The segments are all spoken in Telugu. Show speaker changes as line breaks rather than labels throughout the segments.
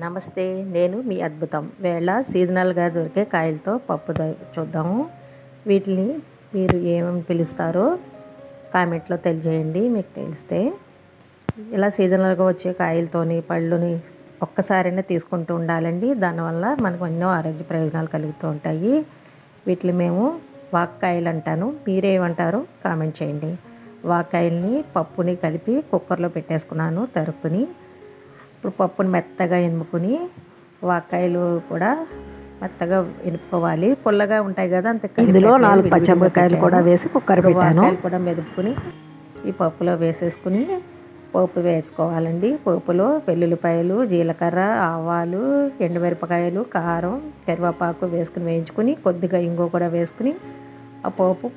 నమస్తే నేను మీ అద్భుతం. వేళ సీజనల్గా దొరికే కాయలతో పప్పు చూద్దాము. వీటిని మీరు ఏమేమి పిలుస్తారో కామెంట్లో తెలియజేయండి మీకు తెలిస్తే. ఇలా సీజనల్గా వచ్చే కాయలతోని పళ్ళుని ఒక్కసారైనా తీసుకుంటూ ఉండాలండి. దానివల్ల మనకు ఎన్నో ఆరోగ్య ప్రయోజనాలు కలుగుతూ ఉంటాయి. వీటిని మేము వాక్కాయలు అంటాను. మీరేమంటారో కామెంట్ చేయండి. వాకాయల్ని పప్పుని కలిపి కుక్కర్లో పెట్టేసుకున్నాను తరుపుని. ఇప్పుడు పప్పుని మెత్తగా ఎనుపుకుని వాక్కాయలు కూడా మెత్తగా ఎనుపుకోవాలి పుల్లగా ఉంటాయి కదా అంత
ఇందులో నాలుగు పచ్చిమిరపకాయలు కూడా వేసి కుక్కర్ పెట్టాను.
కూడా మెదుపుకుని ఈ పప్పులో వేసేసుకుని పోపు వేసుకోవాలండి. పోపులో వెల్లుల్లిపాయలు జీలకర్ర ఆవాలు ఎండుమిరపకాయలు కారం కరివేపాకు వేసుకుని వేయించుకుని కొద్దిగా ఇంగు కూడా వేసుకుని ఆ పోపు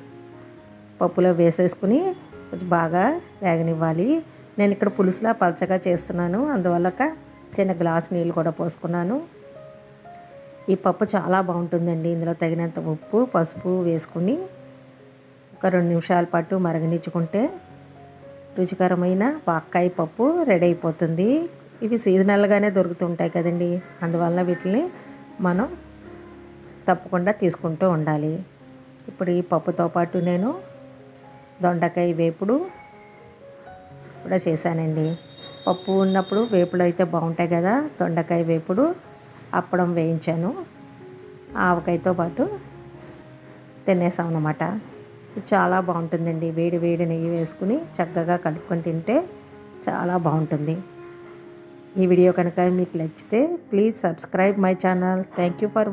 పప్పులో వేసేసుకుని కొంచెం బాగా వేగనివ్వాలి. నేను ఇక్కడ పులుసులా పలచగా చేస్తున్నాను. అందువల్ల ఒక చిన్న గ్లాస్ నీళ్ళు కూడా పోసుకున్నాను. ఈ పప్పు చాలా బాగుంటుందండి. ఇందులో తగినంత ఉప్పు పసుపు వేసుకుని ఒక రెండు నిమిషాల పాటు మరగనిచ్చుకుంటే రుచికరమైన వాక్కాయ పప్పు రెడీ అయిపోతుంది. ఇవి సీజనల్గానే దొరుకుతుంటాయి కదండి. అందువల్ల వీటిని మనం తప్పకుండా తీసుకుంటూ ఉండాలి. ఇప్పుడు ఈ పప్పుతో పాటు నేను దొండకాయ వేపుడు కూడా చేశానండి. పప్పు ఉన్నప్పుడు వేపుడు అయితే బాగుంటాయి కదా దొండకాయ వేపుడు అప్పడం వేయించాను. ఆవకాయతో పాటు తినేసాం అన్నమాట. చాలా బాగుంటుందండి. వేడి వేడి నెయ్యి వేసుకుని చక్కగా కలుపుకొని తింటే చాలా బాగుంటుంది. ఈ వీడియో కనుక మీకు నచ్చితే please subscribe my channel. Thank you for